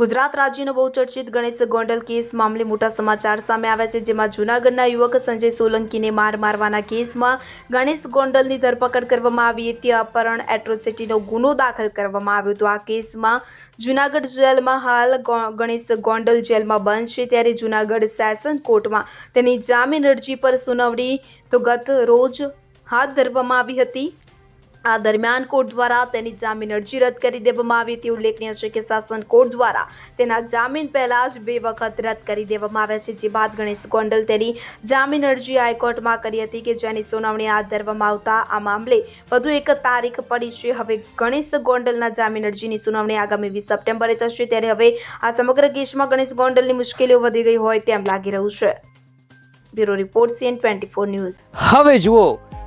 ગુજરાત રાજ્યનો બહુચર્ચિત ગણેશ ગોંડલ કેસ મામલે મોટા સમાચાર સામે આવ્યા છે, જેમાં જૂનાગઢના યુવક સંજય સોલંકીને માર મારવાના કેસમાં ગણેશ ગોંડલની ધરપકડ કરવામાં આવી હતી. અપહરણ, એટ્રોસિટીનો ગુનો દાખલ કરવામાં આવ્યો હતો. આ કેસમાં જૂનાગઢ જેલમાં હાલ ગણેશ ગોંડલ જેલમાં બંધ છે. ત્યારે જૂનાગઢ સેશન કોર્ટમાં તેની જામીન અરજી પર સુનાવણી તો ગત રોજ હાથ ધરવામાં આવી હતી. આ દરમિયાન કોર્ટ દ્વારા તેની જામીન અરજી રદ કરી દેવામાં આવી હતી. ઉલ્લેખનીય છે કે શાસન કોર્ટ દ્વારા તેના જામીન પહેલા જ બે વખત રદ કરી દેવામાં આવ્યા છે, જે બાદ ગણેશ ગોંડલ તેની જામીન અરજી હાઈકોર્ટમાં કરી હતી કે જેની સુનાવણી હાથ ધરવામાં આવતા આ મામલે વધુ એક તારીખ પડી છે. હવે ગણેશ ગોંડલના જામીન અરજીની સુનાવણી આગામી વીસ સપ્ટેમ્બરે થશે ત્યારે હવે આ સમગ્ર કેસમાં ગણેશ ગોંડલની મુશ્કેલીઓ વધી ગઈ હોય તેમ લાગી રહ્યું છે. Bureau report CN twenty news. હવે જુઓ